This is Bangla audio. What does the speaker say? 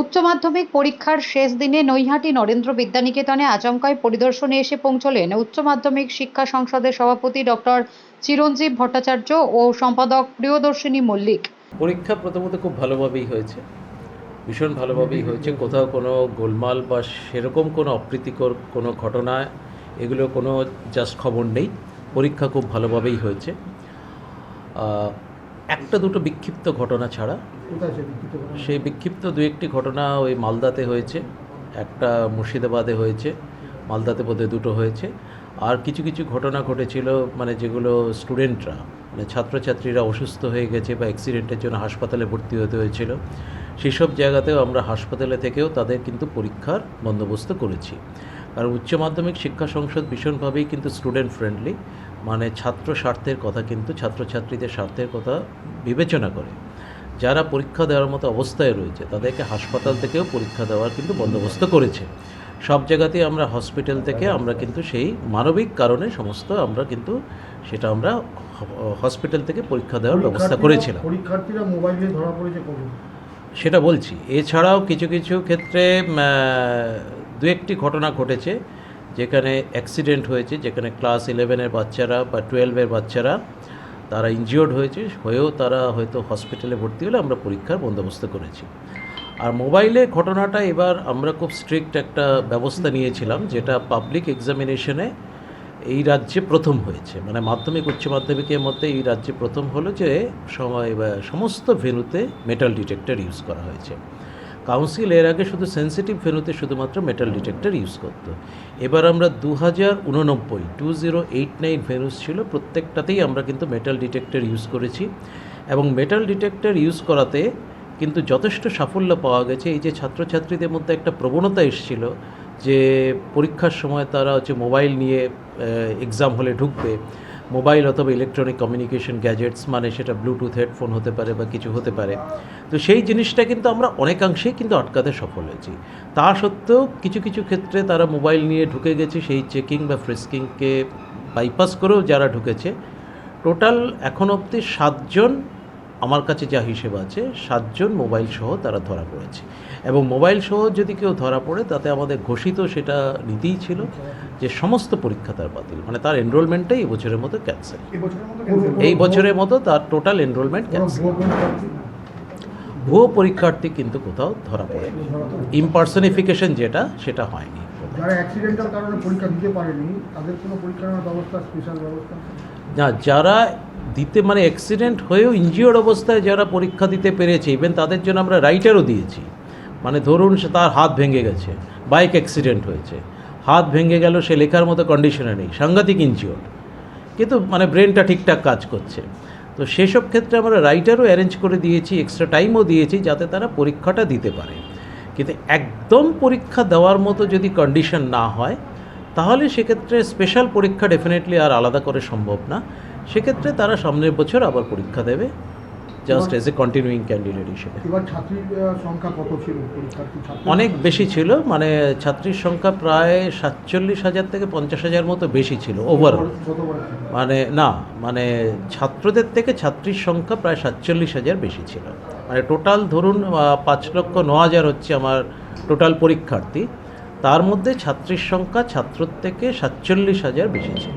উচ্চ মাধ্যমিক পরীক্ষার শেষ দিনে নৈহাটি নরেন্দ্র বিদ্যানিকেতনে আচমকায় পরিদর্শনে এসে পৌঁছলেন উচ্চ মাধ্যমিক শিক্ষা সংসদের সভাপতি ডক্টর চিরঞ্জীব ভট্টাচার্য ও সম্পাদক প্রিয়দর্শিনী মল্লিক। পরীক্ষা প্রথমত খুব ভালোভাবেই হয়েছে, ভীষণ ভালোভাবেই হয়েছে। কোথাও কোনো গোলমাল বা সেরকম কোনো অপ্রীতিকর কোনো ঘটনা, এগুলো কোনো জাস্ট খবর নেই। পরীক্ষা খুব ভালোভাবেই হয়েছে। একটা দুটো বিক্ষিপ্ত ঘটনা ছাড়া? সেই বিক্ষিপ্ত দু একটি ঘটনা ওই মালদাতে হয়েছে একটা মুর্শিদাবাদে হয়েছে মালদাতে বোধহয় দুটো হয়েছে আর কিছু কিছু ঘটনা ঘটেছিল মানে যেগুলো স্টুডেন্টরা মানে ছাত্রছাত্রীরা অসুস্থ হয়ে গেছে বা অ্যাক্সিডেন্টের জন্য হাসপাতালে ভর্তি হতে হয়েছিল সেসব জায়গাতেও আমরা হাসপাতালে থেকেও তাদের কিন্তু পরীক্ষার বন্দোবস্ত করেছি কারণ উচ্চ মাধ্যমিক শিক্ষা সংসদ ভীষণভাবেই কিন্তু স্টুডেন্ট ফ্রেন্ডলি মানে ছাত্র স্বার্থের কথা কিন্তু ছাত্রছাত্রীদের স্বার্থের কথা বিবেচনা করে। যারা পরীক্ষা দেওয়ার মতো অবস্থায় রয়েছে তাদেরকে হাসপাতাল থেকেও পরীক্ষা দেওয়ার কিন্তু বন্দোবস্ত করেছে। সব জায়গাতেই আমরা হসপিটাল থেকে আমরা কিন্তু সেই মানবিক কারণে সমস্ত আমরা কিন্তু সেটা আমরা হসপিটাল থেকে পরীক্ষা দেওয়ার ব্যবস্থা করেছিলাম। পরীক্ষার্থীরা মোবাইলে ধরা পড়েছে সেটা বলছি। এছাড়াও কিছু কিছু ক্ষেত্রে দু একটি ঘটনা ঘটেছে যেখানে অ্যাক্সিডেন্ট হয়েছে, যেখানে ক্লাস ইলেভেনের বাচ্চারা বা টুয়েলভের বাচ্চারা তারা ইনজিওর্ড হয়েছে, হয়েও তারা হয়তো হসপিটালে ভর্তি হলে আমরা পরীক্ষার বন্দোবস্ত করেছি। আর মোবাইলে ঘটনাটা এবার আমরা খুব স্ট্রিক্ট একটা ব্যবস্থা নিয়েছিলাম, যেটা পাবলিক এক্সামিনেশনে এই রাজ্যে প্রথম হয়েছে। মানে মাধ্যমিক, উচ্চ মাধ্যমিকের মধ্যে এই রাজ্যে প্রথম হলো যে সময় সমস্ত ভেনুতে মেটাল ডিটেক্টর ইউজ করা হয়েছে। কাউন্সিল এর আগে শুধু সেন্সিটিভ ভেনুতে শুধুমাত্র মেটাল ডিটেক্টর ইউজ করতো। এবার আমরা দু হাজার উননব্বই two zero eight nine venues ছিল, প্রত্যেকটাতেই আমরা কিন্তু মেটাল ডিটেক্টর ইউজ করেছি। এবং মেটাল ডিটেক্টর ইউজ করাতে কিন্তু যথেষ্ট সাফল্য পাওয়া গেছে। এই যে ছাত্রছাত্রীদের মধ্যে একটা প্রবণতা এসেছিল যে পরীক্ষার সময় তারা হচ্ছে মোবাইল নিয়ে এক্সাম হলে ঢুকবে। মোবাইল অথবা ইলেকট্রনিক কমিউনিকেশন গ্যাজেটস মানে সেটা ব্লুটুথ হেডফোন হতে পারে বা কিছু হতে পারে। তো সেই জিনিসটা কিন্তু আমরা অনেকাংশেই কিন্তু আটকাতে সফল হয়েছি। তা সত্ত্বেও কিছু কিছু ক্ষেত্রে তারা মোবাইল নিয়ে ঢুকে গেছে সেই চেকিং বা ফ্রিস্কিংকে বাইপাস করেও যারা ঢুকেছে টোটাল এখন অবধি সাতজন আমার কাছে যা হিসেব আছে সাতজন মোবাইল সহ তারা ধরা পড়েছে। এবং মোবাইল সহ যদি কেউ ধরা পড়ে তাতে আমাদের ঘোষিত সেটা নীতিই ছিল যে সমস্ত পরীক্ষা তার বাতিল। মানে তার এনরোলমেন্টটাই এই বছরের মতো ক্যান্সেল এই বছরের মতো তার টোটাল এনরোলমেন্ট ক্যান্সেল ভুয়ো পরীক্ষার্থী কিন্তু কোথাও ধরা পড়েনি ইম্পার্সনিফিকেশন যেটা সেটা হয়নি। যারা অ্যাক্সিডেন্টাল কারণে পরীক্ষা দিতে পারেনি তাদের কোনো পরীক্ষা ব্যবস্থা স্পেশাল ব্যবস্থা? না যারা দিতে মানে অ্যাক্সিডেন্ট হয়েও ইনজিওর্ড অবস্থায় যারা পরীক্ষা দিতে পেরেছে ইভেন তাদের জন্য আমরা রাইটারও দিয়েছি। মানে ধরুন সে তার হাত ভেঙে গেছে বাইক অ্যাক্সিডেন্ট হয়েছে। হাত ভেঙে গেল, সে লেখার মতো কন্ডিশনে নেই, সাংঘাতিক ইনজিওর্ড কিন্তু মানে ব্রেনটা ঠিকঠাক কাজ করছে। তো সেসব ক্ষেত্রে আমরা রাইটারও অ্যারেঞ্জ করে দিয়েছি এক্সট্রা টাইমও দিয়েছি, যাতে তারা পরীক্ষাটা দিতে পারে। কিন্তু একদম পরীক্ষা দেওয়ার মতো যদি কন্ডিশন না হয়, তাহলে সেক্ষেত্রে স্পেশাল পরীক্ষা ডেফিনেটলি আর আলাদা করে সম্ভব না। সেক্ষেত্রে তারা সামনের বছর আবার পরীক্ষা দেবে। Just as a continuing candidate হিসেবে। সংখ্যা কত ছিল অনেক বেশি ছিল? মানে ছাত্রীর সংখ্যা প্রায় সাতচল্লিশ হাজার থেকে পঞ্চাশ হাজার মতো বেশি ছিল ওভারঅল মানে না মানে ছাত্রদের থেকে ছাত্রীর সংখ্যা প্রায় সাতচল্লিশ হাজার বেশি ছিল। মানে টোটাল ধরুন পাঁচ লক্ষ ন হাজার হচ্ছে আমার টোটাল পরীক্ষার্থী। তার মধ্যে ছাত্রীর সংখ্যা ছাত্রর থেকে সাতচল্লিশ হাজার বেশি ছিল।